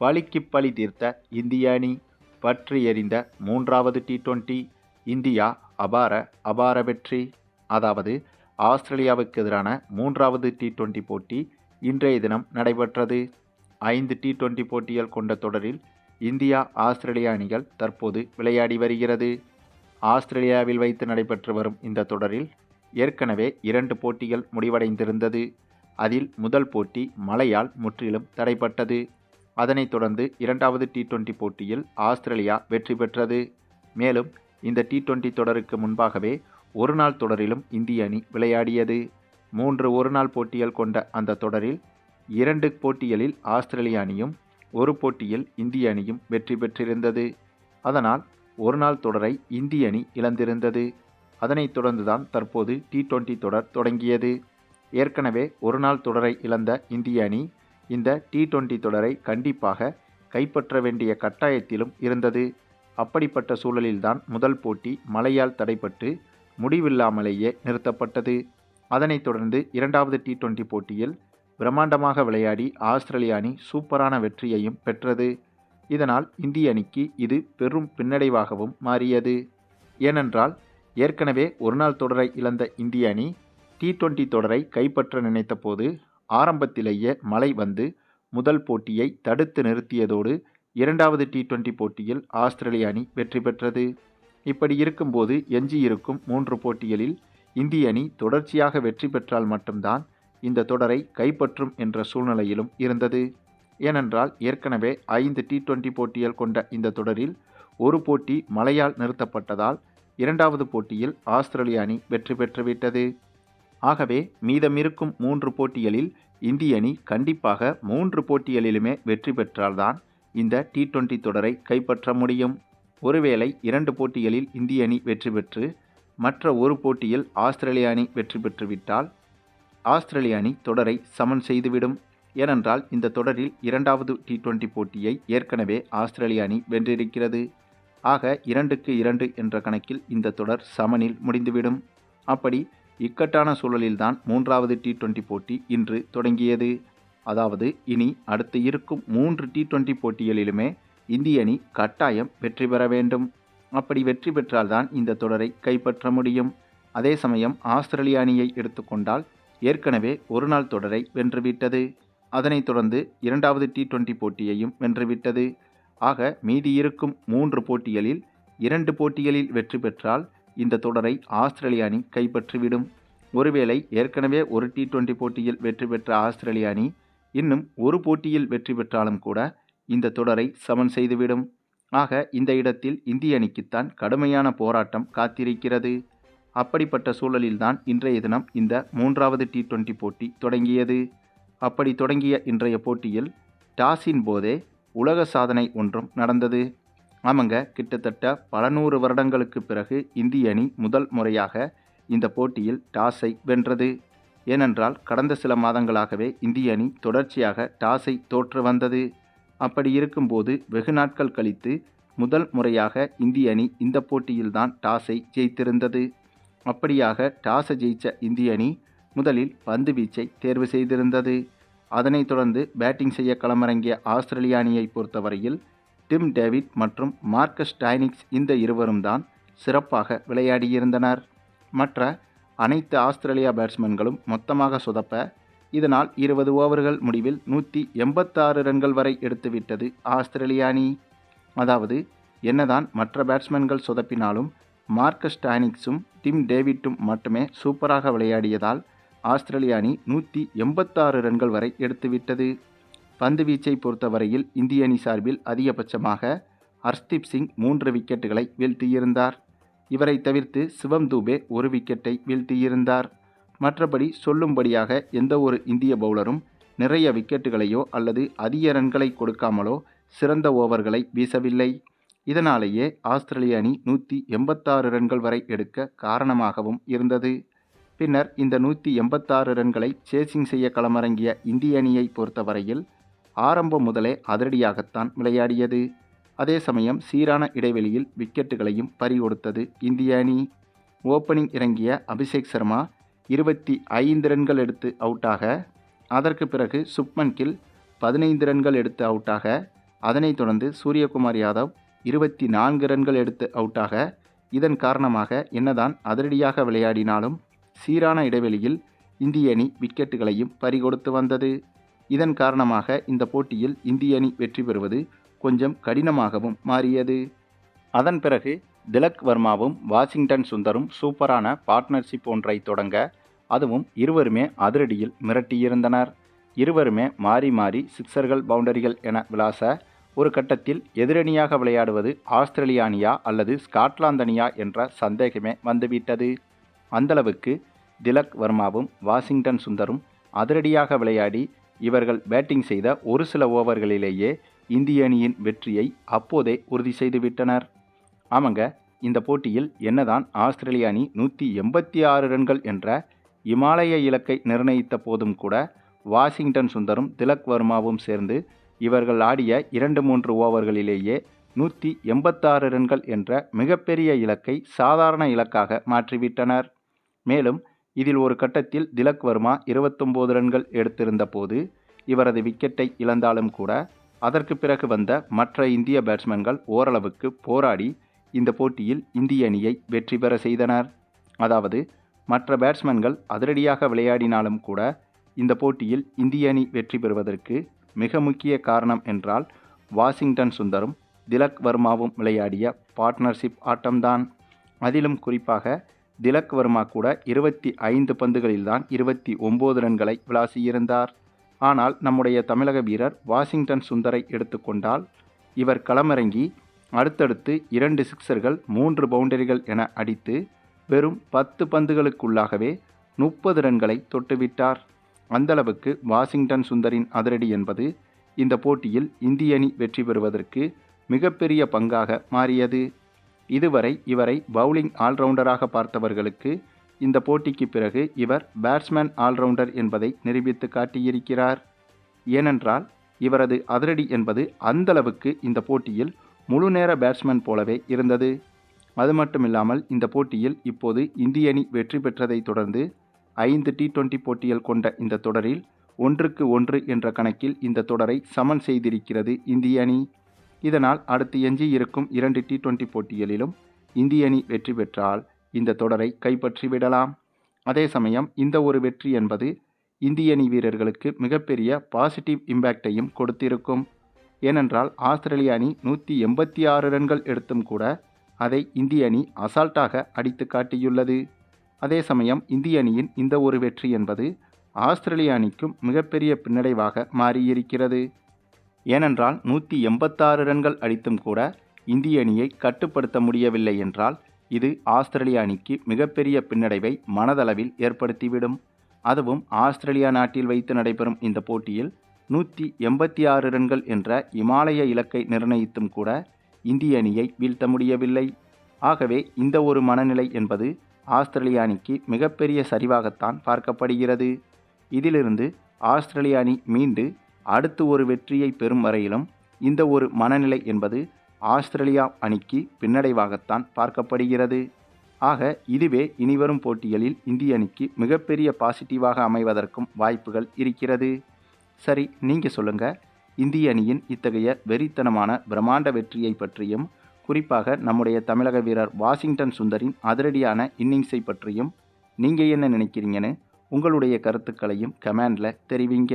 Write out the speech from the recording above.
பழிக்கு பழி தீர்த்த இந்திய அணி பற்றி எறிந்த மூன்றாவது டி டுவெண்டி இந்தியா அபார அபார வெற்றி. அதாவது ஆஸ்திரேலியாவுக்கு எதிரான மூன்றாவது டி டுவெண்டி போட்டி இன்றைய தினம் நடைபெற்றது. ஐந்து டி டுவெண்டி போட்டிகள் கொண்ட தொடரில் இந்தியா ஆஸ்திரேலியா அணிகள் தற்போது விளையாடி வருகிறது. ஆஸ்திரேலியாவில் வைத்து நடைபெற்று வரும் இந்த தொடரில் ஏற்கனவே இரண்டு போட்டிகள் முடிவடைந்திருந்தது. அதில் முதல் போட்டி மழையால் முற்றிலும் தடைப்பட்டது அதனைத் தொடர்ந்து இரண்டாவது டி டுவெண்டி போட்டியில் ஆஸ்திரேலியா வெற்றி பெற்றது. மேலும் இந்த டி டுவெண்டி தொடருக்கு முன்பாகவே ஒருநாள் தொடரிலும் இந்திய அணி விளையாடியது. மூன்று ஒருநாள் போட்டிகள் கொண்ட அந்த தொடரில் இரண்டு போட்டிகளில் ஆஸ்திரேலிய அணியும் ஒரு போட்டியில் இந்திய அணியும் வெற்றி பெற்றிருந்தது. அதனால் ஒருநாள் தொடரை இந்திய அணி இழந்திருந்தது. அதனைத் தொடர்ந்துதான் தற்போது டி டுவெண்டி தொடர் தொடங்கியது. ஏற்கனவே ஒருநாள் தொடரை இழந்த இந்திய அணி இந்த டி டுவெண்டி தொடரை கண்டிப்பாக கைப்பற்ற வேண்டிய கட்டாயத்திலும் இருந்தது. அப்படிப்பட்ட சூழலில்தான் முதல் போட்டி மழையால் தடைப்பட்டு முடிவில்லாமலேயே நிறுத்தப்பட்டது. அதனைத் தொடர்ந்து இரண்டாவது டி டுவெண்டி போட்டியில் பிரம்மாண்டமாக விளையாடி ஆஸ்திரேலிய அணி சூப்பரான வெற்றியையும் பெற்றது. இதனால் இந்திய அணிக்கு இது பெரும் பின்னடைவாகவும் மாறியது. ஏனென்றால் ஏற்கனவே ஒருநாள் தொடரை இழந்த இந்திய அணி டி டுவெண்டி தொடரை கைப்பற்ற நினைத்தபோது ஆரம்பத்திலேயே மழை வந்து முதல் போட்டியை தடுத்து நிறுத்தியதோடு இரண்டாவது டி டுவெண்டி போட்டியில் ஆஸ்திரேலிய அணி வெற்றி பெற்றது. இப்படி இருக்கும்போது எஞ்சியிருக்கும் மூன்று போட்டிகளில் இந்திய அணி தொடர்ச்சியாக வெற்றி பெற்றால் மட்டும்தான் இந்த தொடரை கைப்பற்றும் என்ற சூழ்நிலையிலும் இருந்தது. ஏனென்றால் ஏற்கனவே ஐந்து டி டுவெண்டி போட்டிகள் கொண்ட இந்த தொடரில் ஒரு போட்டி மழையால் நிறுத்தப்பட்டதால் இரண்டாவது போட்டியில் ஆஸ்திரேலிய அணி வெற்றி பெற்றுவிட்டது. ஆகவே மீதமிருக்கும் மூன்று போட்டிகளில் இந்திய அணி கண்டிப்பாக மூன்று போட்டிகளிலுமே வெற்றி பெற்றால்தான் இந்த டி டுவெண்டி தொடரை கைப்பற்ற முடியும். ஒருவேளை இரண்டு போட்டிகளில் இந்திய அணி வெற்றி பெற்று மற்ற ஒரு போட்டியில் ஆஸ்திரேலிய அணி வெற்றி பெற்றுவிட்டால் ஆஸ்திரேலிய அணி தொடரை சமன் செய்துவிடும். ஏனென்றால் இந்த தொடரில் இரண்டாவது டி டுவெண்டி போட்டியை ஏற்கனவே ஆஸ்திரேலிய அணி வென்றிருக்கிறது. ஆக இரண்டுக்கு இரண்டு என்ற கணக்கில் இந்த தொடர் சமனில் முடிந்துவிடும். அப்படி இக்கட்டான சூழலில்தான் மூன்றாவது டி டுவெண்டி போட்டி இன்று தொடங்கியது. அதாவது இனி அடுத்து இருக்கும் மூன்று டி டுவெண்டி போட்டிகளிலுமே இந்திய அணி கட்டாயம் வெற்றி பெற வேண்டும். அப்படி வெற்றி பெற்றால்தான் இந்த தொடரை கைப்பற்ற முடியும். அதே சமயம் ஆஸ்திரேலிய அணியை எடுத்துக்கொண்டால் ஏற்கனவே ஒருநாள் தொடரை வென்றுவிட்டது. அதனைத் தொடர்ந்து இரண்டாவது டி டுவெண்டி போட்டியையும் வென்றுவிட்டது. ஆக மீதி இருக்கும் மூன்று போட்டிகளில் இரண்டு போட்டிகளில் வெற்றி பெற்றால் இந்த தொடரை ஆஸ்திரேலிய அணி கைப்பற்றிவிடும். ஒருவேளை ஏற்கனவே ஒரு டி டுவெண்டி போட்டியில் வெற்றி பெற்ற ஆஸ்திரேலிய அணி இன்னும் ஒரு போட்டியில் வெற்றி பெற்றாலும் கூட இந்த தொடரை சமன் செய்துவிடும். ஆக இந்த இடத்தில் இந்திய அணிக்குத்தான் கடுமையான போராட்டம் காத்திருக்கிறது. அப்படிப்பட்ட சூழலில்தான் இன்றைய தினம் இந்த மூன்றாவது டி டுவெண்டி போட்டி தொடங்கியது. அப்படி தொடங்கிய இன்றைய போட்டியில் டாஸின் போதே உலக சாதனை ஒன்றும் நடந்தது. ஆமாங்க கிட்டத்தட்ட பல நூறு வருடங்களுக்கு பிறகு இந்திய அணி முதல் முறையாக இந்த போட்டியில் டாஸை வென்றது. ஏனென்றால் கடந்த சில மாதங்களாகவே இந்திய அணி தொடர்ச்சியாக டாஸை தோற்று வந்தது. அப்படி இருக்கும்போது வெகு நாட்கள் கழித்து முதல் முறையாக இந்திய அணி இந்த போட்டியில்தான் டாஸை ஜெயித்திருந்தது. அப்படியாக டாஸை ஜெயித்த இந்திய அணி முதலில் பந்து வீச்சை தேர்வு செய்திருந்தது. அதனைத் தொடர்ந்து பேட்டிங் செய்ய களமிறங்கிய ஆஸ்திரேலிய அணியை பொறுத்தவரையில் டிம் டேவிட் மற்றும் மார்க்கஸ் டைனிக்ஸ் இந்த இருவரும் தான் சிறப்பாக விளையாடியிருந்தனர். மற்ற அனைத்து ஆஸ்திரேலியா பேட்ஸ்மேன்களும் மொத்தமாக சொதப்ப இதனால் இருபது ஓவர்கள் முடிவில் நூற்றி எண்பத்தாறு ரன்கள் வரை எடுத்துவிட்டது ஆஸ்திரேலிய அணி. அதாவது என்னதான் மற்ற பேட்ஸ்மேன்கள் சொதப்பினாலும் மார்க்கஸ் டானிக்ஸும் டிம் டேவிட்டும் மட்டுமே சூப்பராக விளையாடியதால் ஆஸ்திரேலிய அணி நூற்றி எண்பத்தாறு ரன்கள் வரை எடுத்துவிட்டது. பந்து வீச்சை பொறுத்தவரையில் இந்திய அணி சார்பில் அதிகபட்சமாக ஹர்ஸ்தீப் சிங் மூன்று விக்கெட்டுகளை வீழ்த்தியிருந்தார். இவரை தவிர்த்து சிவம் தூபே ஒரு விக்கெட்டை வீழ்த்தியிருந்தார். மற்றபடி சொல்லும்படியாக எந்த ஒரு இந்திய பவுலரும் நிறைய விக்கெட்டுகளையோ அல்லது அதிக ரன்களை கொடுக்காமலோ சிறந்த ஓவர்களை வீசவில்லை. இதனாலேயே ஆஸ்திரேலிய அணி நூற்றி எண்பத்தாறு ரன்கள் வரை எடுக்க காரணமாகவும் இருந்தது. பின்னர் இந்த நூற்றி எண்பத்தாறு ரன்களை சேசிங் செய்ய களமிறங்கிய இந்திய அணியை பொறுத்தவரையில் ஆரம்பம் முதலே அதிரடியாகத்தான் விளையாடியது. அதே சமயம் சீரான இடைவெளியில் விக்கெட்டுகளையும் பறிகொடுத்தது இந்திய அணி. ஓப்பனிங் இறங்கிய அபிஷேக் சர்மா இருபத்தி ஐந்து ரன்கள் எடுத்து அவுட்டாக அதற்கு பிறகு சுப்மன் கில் பதினைந்து ரன்கள் எடுத்து அவுட்டாக அதனைத் தொடர்ந்து சூரியகுமார் யாதவ் இருபத்தி நான்கு ரன்கள் எடுத்து அவுட்டாக. இதன் காரணமாக என்னதான் அதிரடியாக விளையாடினாலும் சீரான இடைவெளியில் இந்திய அணி விக்கெட்டுகளையும் பறிகொடுத்து வந்தது. இதன் காரணமாக இந்த போட்டியில் இந்திய அணி வெற்றி பெறுவது கொஞ்சம் கடினமாகவும் மாறியது. அதன் பிறகு திலக் வர்மாவும் வாஷிங்டன் சுந்தரும் சூப்பரான பார்ட்னர்ஷிப் ஒன்றை தொடங்க அதுவும் இருவருமே அதிரடியில் மிரட்டியிருந்தனர். இருவருமே மாறி மாறி சிக்சர்கள் பவுண்டரிகள் என விளாச ஒரு கட்டத்தில் எதிரணியாக விளையாடுவது ஆஸ்திரேலிய அணியா அல்லது ஸ்காட்லாந்து அணியா என்ற சந்தேகமே வந்துவிட்டது. அந்தளவுக்கு திலக் வர்மாவும் வாஷிங்டன் சுந்தரும் அதிரடியாக விளையாடி இவர்கள் பேட்டிங் செய்த ஒரு சில ஓவர்களிலேயே இந்திய அணியின் வெற்றியை அப்போதே உறுதி செய்துவிட்டனர் ஆமாங்க இந்த போட்டியில் என்னதான் ஆஸ்திரேலிய அணி நூற்றி எண்பத்தி ஆறு ரன்கள் என்ற இமாலய இலக்கை நிர்ணயித்த போதும் கூட வாஷிங்டன் சுந்தரும் திலக் வர்மாவும் சேர்ந்து இவர்கள் ஆடிய இரண்டு மூன்று ஓவர்களிலேயே நூற்றி எண்பத்தாறு ரன்கள் என்ற மிகப்பெரிய இலக்கை சாதாரண இலக்காக மாற்றிவிட்டனர். மேலும் இதில் ஒரு கட்டத்தில் திலக் வர்மா இருபத்தொம்போது ரன்கள் எடுத்திருந்த போது இவரது விக்கெட்டை இழந்தாலும் கூட அதற்கு பிறகு வந்த மற்ற இந்திய பேட்ஸ்மேன்கள் ஓரளவுக்கு போராடி இந்த போட்டியில் இந்திய அணியை வெற்றி பெற செய்தனர். அதாவது மற்ற பேட்ஸ்மேன்கள் அதிரடியாக விளையாடினாலும் கூட இந்த போட்டியில் இந்திய அணி வெற்றி பெறுவதற்கு மிக முக்கிய காரணம் என்றால் வாஷிங்டன் சுந்தரும் திலக் வர்மாவும் விளையாடிய பார்ட்னர்ஷிப் ஆட்டம்தான். அதிலும் குறிப்பாக திலக் வர்மா கூட இருபத்தி ஐந்து பந்துகளில்தான் இருபத்தி ஒம்பது ரன்களை விளாசியிருந்தார். ஆனால் நம்முடைய தமிழக வீரர் வாஷிங்டன் சுந்தரை எடுத்துக்கொண்டால் இவர் களமிறங்கி அடுத்தடுத்து இரண்டு சிக்சர்கள் மூன்று பவுண்டரிகள் என அடித்து வெறும் பத்து பந்துகளுக்குள்ளாகவே முப்பது ரன்களை தொட்டுவிட்டார். அந்தளவுக்கு வாஷிங்டன் சுந்தரின் அதிரடி என்பது இந்த போட்டியில் இந்திய அணி வெற்றி பெறுவதற்கு மிகப்பெரிய பங்காக மாறியது. இதுவரை இவரை பவுலிங் ஆல்ரவுண்டராக பார்த்தவர்களுக்கு இந்த போட்டிக்கு பிறகு இவர் பேட்ஸ்மேன் ஆல்ரவுண்டர் என்பதை நிரூபித்து காட்டியிருக்கிறார். ஏனென்றால் இவரது அதிரடி என்பது அந்தளவுக்கு இந்த போட்டியில் முழு நேர பேட்ஸ்மேன் போலவே இருந்தது. அது மட்டுமில்லாமல் இந்த போட்டியில் இப்போது இந்திய அணி வெற்றி பெற்றதை தொடர்ந்து ஐந்து டி டுவெண்டி போட்டிகள் கொண்ட இந்த தொடரில் ஒன்றுக்கு ஒன்று என்ற கணக்கில் இந்த தொடரை சமன் செய்திருக்கிறது இந்திய அணி. இதனால் அடுத்து எஞ்சி இருக்கும் இரண்டு டி டுவெண்டி போட்டிகளிலும் இந்திய அணி வெற்றி பெற்றால் இந்த தொடரை கைப்பற்றி விடலாம். அதே சமயம் இந்த ஒரு வெற்றி என்பது இந்திய அணி வீரர்களுக்கு மிகப்பெரிய பாசிட்டிவ் இம்பேக்டையும் கொடுத்திருக்கும். ஏனென்றால் ஆஸ்திரேலிய அணி நூற்றி எண்பத்தி ஆறு ரன்கள் எடுத்தும் கூட அதை இந்திய அணி அசால்ட்டாக அடித்து காட்டியுள்ளது. அதே சமயம் இந்திய அணியின் இந்த ஒரு வெற்றி என்பது ஆஸ்திரேலிய அணிக்கும் மிகப்பெரிய பின்னடைவாக மாறியிருக்கிறது. ஏனென்றால் நூற்றி எண்பத்தாறு ரன்கள் அடித்தும் கூட இந்திய அணியை கட்டுப்படுத்த முடியவில்லை என்றால் இது ஆஸ்திரேலிய அணிக்கு மிகப்பெரிய பின்னடைவை மனதளவில் ஏற்படுத்திவிடும். அதுவும் ஆஸ்திரேலியா நாட்டில் வைத்து நடைபெறும் இந்த போட்டியில் நூற்றி எண்பத்தி ஆறு ரன்கள் என்ற இமாலய இலக்கை நிர்ணயித்தும் கூட இந்திய அணியை வீழ்த்த முடியவில்லை. ஆகவே இந்த ஒரு மனநிலை என்பது ஆஸ்திரேலிய அணிக்கு மிகப்பெரிய சரிவாகத்தான் பார்க்கப்படுகிறது. இதிலிருந்து ஆஸ்திரேலிய அணி மீண்டு அடுத்து ஒரு வெற்றியை பெறும் வரையிலும் இந்த ஒரு மனநிலை என்பது ஆஸ்திரேலியா அணிக்கு பின்னடைவாகத்தான் பார்க்கப்படுகிறது. ஆக இதுவே இனிவரும் போட்டிகளில் இந்திய அணிக்கு மிகப்பெரிய பாசிட்டிவாக அமைவதற்கும் வாய்ப்புகள் இருக்கிறது. சரி நீங்கள் சொல்லுங்கள் இந்திய அணியின் இத்தகைய வெறித்தனமான பிரம்மாண்ட வெற்றியை பற்றியும் குறிப்பாக நம்முடைய தமிழக வீரர் வாஷிங்டன் சுந்தரின் அதிரடியான இன்னிங்ஸை பற்றியும் நீங்கள் என்ன நினைக்கிறீங்கன்னு உங்களுடைய கருத்துக்களையும் கமெண்டில் தெரிவிங்க.